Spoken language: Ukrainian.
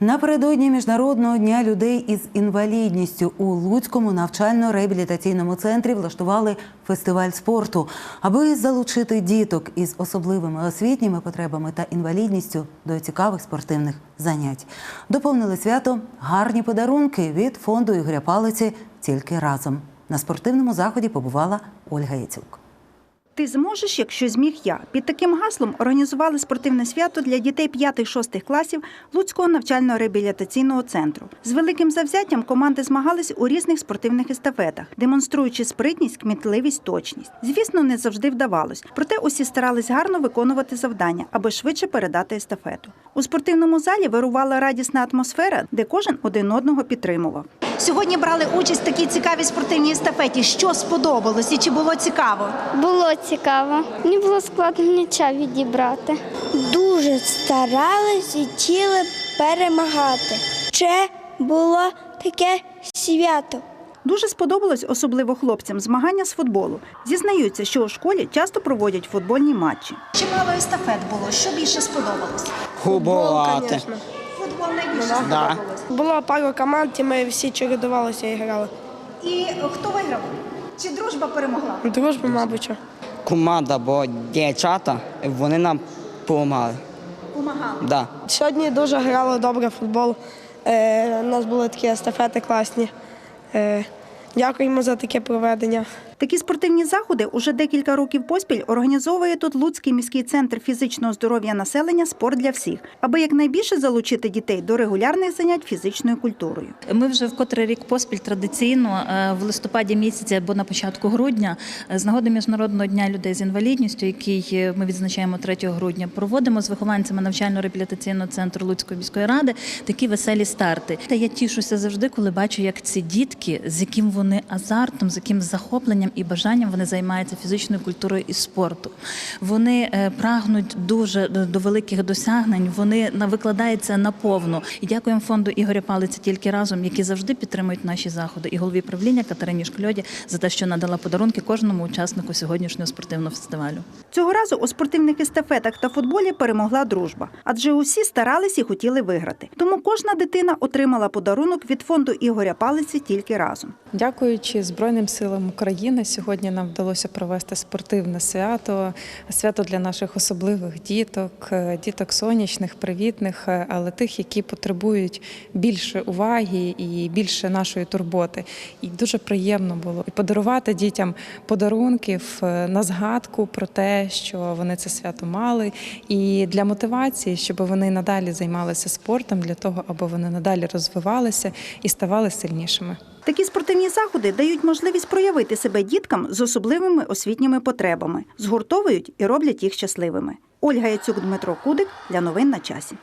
Напередодні міжнародного дня людей із інвалідністю у Луцькому навчально-реабілітаційному центрі влаштували фестиваль спорту, аби залучити діток із особливими освітніми потребами та інвалідністю до цікавих спортивних занять. Доповнили свято гарні подарунки від фонду Ігоря Палиці тільки разом. На спортивному заході побувала Ольга Яцюк. Ти зможеш, якщо зміг я. Під таким гаслом організували спортивне свято для дітей 5-6 класів Луцького навчально-реабілітаційного центру. З великим завзяттям команди змагались у різних спортивних естафетах, демонструючи спритність, кмітливість, точність. Звісно, не завжди вдавалось, проте усі старались гарно виконувати завдання, аби швидше передати естафету. У спортивному залі вирувала радісна атмосфера, де кожен один одного підтримував. Сьогодні брали участь в такій цікавій спортивній естафеті. Що сподобалось і чи було цікаво? Було цікаво. Мені було складно м'яча відібрати. дуже старались і хотіли перемагати. Це було таке свято. Дуже сподобалось особливо хлопцям змагання з футболу. Зізнаються, що у школі часто проводять футбольні матчі. Чимало естафет було. Що більше сподобалось? Футболати. Футбол найбільше Да. сподобалось. Була пара команд, і ми всі чередувалися і грали. І хто виграв? Чи дружба перемогла? Дружба, мабуть. Команда, бо дівчата, вони нам допомагали. Помагали. Да. Сьогодні дуже грали добре в футбол. Е, у нас були такі естафети класні. Е, дякуємо за таке проведення. Такі спортивні заходи уже декілька років поспіль організовує тут Луцький міський центр фізичного здоров'я населення Спорт для всіх, аби якнайбільше залучити дітей до регулярних занять фізичною культурою. Ми вже в котрий рік поспіль традиційно е, в листопаді місяці або на початку грудня е, з нагоди міжнародного дня людей з інвалідністю, який е, ми відзначаємо 3 грудня, проводимо з вихованцями навчально-реабілітаційного центру Луцької міської ради такі веселі старти. Та я тішуся завжди, коли бачу, як ці дітки, з яким вони азартом, з яким захопленням і бажанням вони займаються фізичною культурою і спорту. Вони е, прагнуть дуже до- великих досягнень. Вони на- викладаються наповну. І дякуємо фонду Ігоря Палиця тільки разом, які завжди підтримують наші заходи. І голові правління Катерині Школьоді за те, що надала подарунки кожному учаснику сьогоднішнього спортивного фестивалю. Цього разу у спортивних естафетах та футболі перемогла дружба, адже усі старались і хотіли виграти. Тому кожна дитина отримала подарунок від фонду Ігоря Палиці тільки разом. Дякуючи Збройним силам України, сьогодні нам вдалося провести спортивне свято, свято для наших особливих діток, е, діток сонячних, привітних, е, але тих, які потребують більше уваги і більше нашої турботи. І дуже приємно було і подарувати дітям подарунків е, на згадку про те, що вони це свято мали, і для мотивації, щоб вони надалі займалися спортом, для того, аби вони надалі розвивалися і ставали сильнішими. Такі спортивні заходи дають можливість проявити себе діткам з особливими освітніми потребами, згуртовують і роблять їх щасливими. Ольга Яцюк, Дмитро Кудик для новин на часі.